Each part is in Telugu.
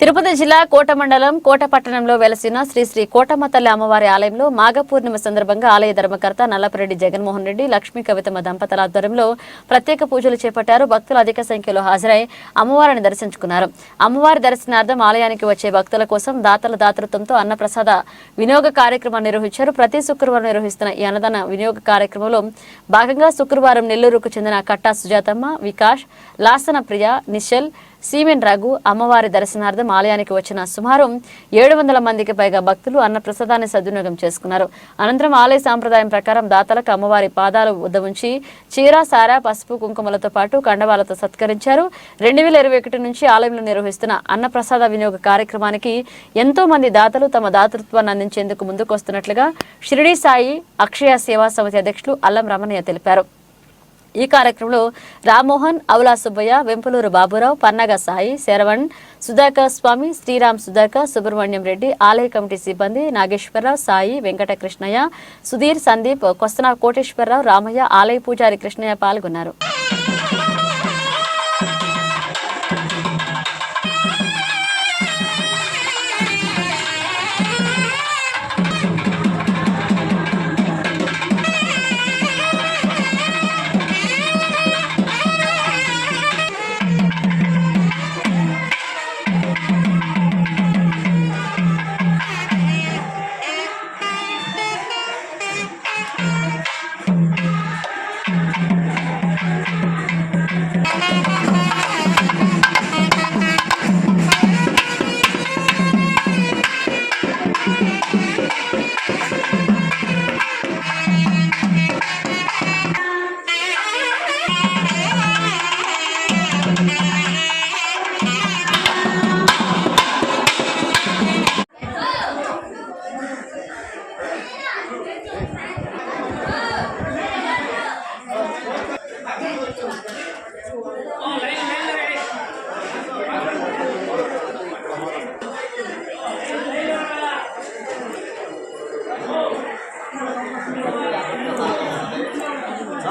తిరుపతి జిల్లా కోట మండలం కోట పట్టణంలో వెలసిన శ్రీ శ్రీ కోటమ్మ తల్లి అమ్మవారి ఆలయంలో మాఘ పూర్ణిమ సందర్భంగా ఆలయ ధర్మకర్త నల్లపరెడ్డి జగన్మోహన్ రెడ్డి లక్ష్మీ కవితమ్మ దంపతుల ఆధ్వర్యంలో ప్రత్యేక పూజలు చేపట్టారు. భక్తులు అధిక సంఖ్యలో హాజరై అమ్మవారిని దర్శించుకున్నారు. అమ్మవారి దర్శనార్థం ఆలయానికి వచ్చే భక్తుల కోసం దాతల దాతృత్వంతో అన్నప్రసాద వినియోగ కార్యక్రమాన్ని నిర్వహించారు. ప్రతి శుక్రవారం నిర్వహిస్తున్న ఈ అన్నదాన వినియోగ కార్యక్రమంలో భాగంగా శుక్రవారం నెల్లూరుకు చెందిన కట్టా సుజాతమ్మ వికాష్ లాసన ప్రియ నిశల్ సీమెన్ రఘు అమ్మవారి దర్శనార్థం ఆలయానికి వచ్చిన సుమారు ఏడు వందల మందికి పైగా భక్తులు అన్న ప్రసాదాన్ని సద్వినియోగం చేసుకున్నారు. అనంతరం ఆలయ సాంప్రదాయం ప్రకారం దాతలకు అమ్మవారి పాదాలు వద్ద ఉంచి చీర సారా పసుపు కుంకుమలతో పాటు కండవాలతో సత్కరించారు. రెండు వేల ఇరవై ఒకటి నుంచి ఆలయంలో నిర్వహిస్తున్న అన్నప్రసాద వినియోగ కార్యక్రమానికి ఎంతో మంది దాతలు తమ దాతృత్వాన్ని అందించేందుకు ముందుకొస్తున్నట్లుగా షిరిడి సాయి అక్షయ సేవా సమితి అధ్యక్షులు అల్లం రమణయ్య తెలిపారు. ఈ కార్యక్రమంలో రామ్మోహన్ అవులా సుబ్బయ్య వెంపలూరు బాబురావు పన్నగ సాయి శరవణ్ సుధాకర్ స్వామి శ్రీరామ్ సుధాకర్ సుబ్రహ్మణ్యం రెడ్డి ఆలయ కమిటీ సిబ్బంది నాగేశ్వరరావు సాయి వెంకట కృష్ణయ్య సుధీర్ సందీప్ కొస్తనా కోటేశ్వరరావు రామయ్య ఆలయ పూజారి కృష్ణయ్య పాల్గొన్నారు.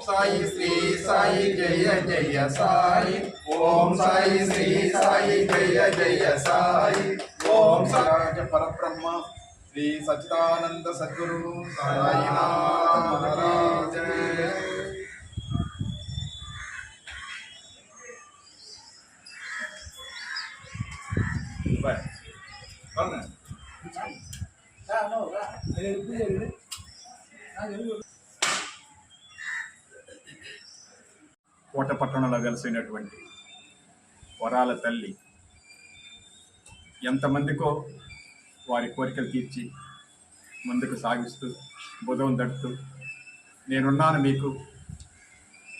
साई, श्री साई, जय जय, साई। ओम साई, श्री साई, जय जय, साई। ओम साई परब्रह्म, श्री सच्चिदानंद सद्गुरु కోట పట్టణంలో కలిసినటువంటి వరాల తల్లి ఎంతమందికో వారి కోరికలు తీర్చి ముందుకు సాగిస్తూ బుధం దడుతూ నేనున్నాను మీకు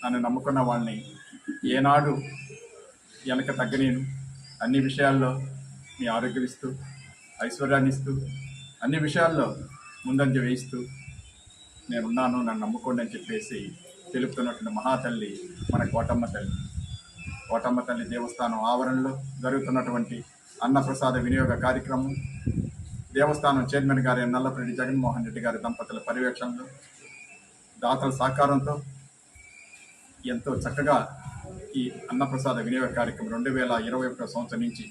నన్ను నమ్ముకున్న వాళ్ళని ఏనాడు వెనక తగ్గనేను అన్ని విషయాల్లో మీ ఆరోగ్యం ఇస్తూ ఐశ్వర్యాన్ని ఇస్తూ అన్ని విషయాల్లో ముందంజ వేయిస్తూ నేనున్నాను నన్ను నమ్ముకోండి అని చెప్పేసి తెలుపుతున్నటువంటి మహాతల్లి మన కోటమ్మ తల్లి. కోటమ్మ తల్లి దేవస్థానం ఆవరణలో జరుగుతున్నటువంటి అన్నప్రసాద వినియోగ కార్యక్రమం. దేవస్థానం చైర్మన్ గారి నల్లపరెడ్డి జగన్మోహన్ రెడ్డి గారి దంపతుల పర్యవేక్షణలో దాతల సహకారంతో ఎంతో చక్కగా ఈ అన్నప్రసాద వినియోగ కార్యక్రమం రెండు వేల ఇరవై ఒకటో సంవత్సరం నుంచి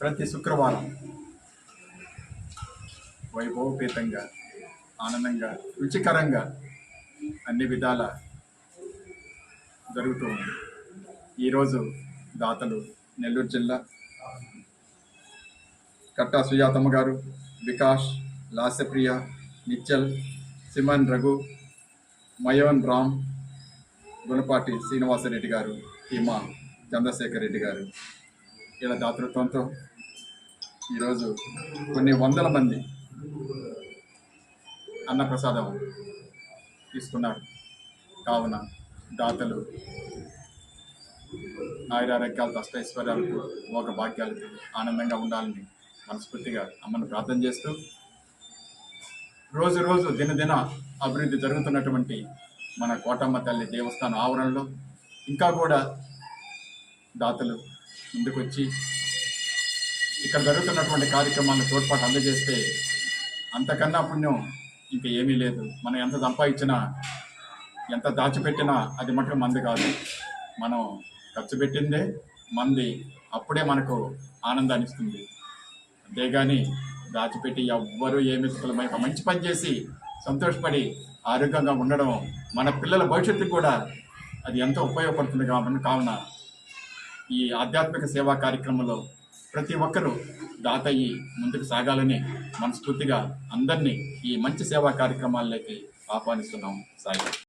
ప్రతి శుక్రవారం వైభవపేతంగా ఆనందంగా రుచికరంగా అన్ని విధాల జరుగుతూ ఉంది. ఈరోజు దాతలు నెల్లూరు జిల్లా కట్టా సుజాతమ్మ గారు వికాష్ లాస్యప్రియ నిచ్చల్ సిమన్ రఘు మయోన్ రామ్ గుణపాటి శ్రీనివాసరెడ్డి గారు హిమా చంద్రశేఖర్ రెడ్డి గారు. ఇలా దాతృత్వంతో ఈరోజు కొన్ని వందల మంది అన్నప్రసాదం తీసుకున్నారు. కావున దాతలు ఆయురారోగ్యాలతో దస్తైశ్వర్యాలకు భోగ భాగ్యాలతో ఆనందంగా ఉండాలని మనస్ఫూర్తిగా అమ్మను ప్రార్థన చేస్తూ రోజు రోజు దినదిన అభివృద్ధి జరుగుతున్నటువంటి మన కోటమ్మ తల్లి దేవస్థాన ఆవరణలో ఇంకా కూడా దాతలు ముందుకొచ్చి ఇక్కడ జరుగుతున్నటువంటి కార్యక్రమాలను తోడ్పాటు అందజేస్తే అంతకన్నా పుణ్యం ఇంకా ఏమీ లేదు. మనం ఎంత సంపాదించినా ఎంత దాచిపెట్టినా అది మటుకు మంది కాదు. మనం ఖర్చు పెట్టిందే మంది అప్పుడే మనకు ఆనందాన్ని ఇస్తుంది. అంతేగాని దాచిపెట్టి ఎవ్వరూ ఏమి ఒక మంచి పని చేసి సంతోషపడి ఆరోగ్యంగా ఉండడం మన పిల్లల భవిష్యత్తుకు కూడా అది ఎంతో ఉపయోగపడుతుంది కావున కావున ఈ ఆధ్యాత్మిక సేవా కార్యక్రమంలో ప్రతి ఒక్కరూ దాతయ్యి ముందుకు సాగాలని మనస్ఫూర్తిగా అందరినీ ఈ మంచి సేవా కార్యక్రమాల్లోకి ఆహ్వానిస్తున్నాం. సాయి.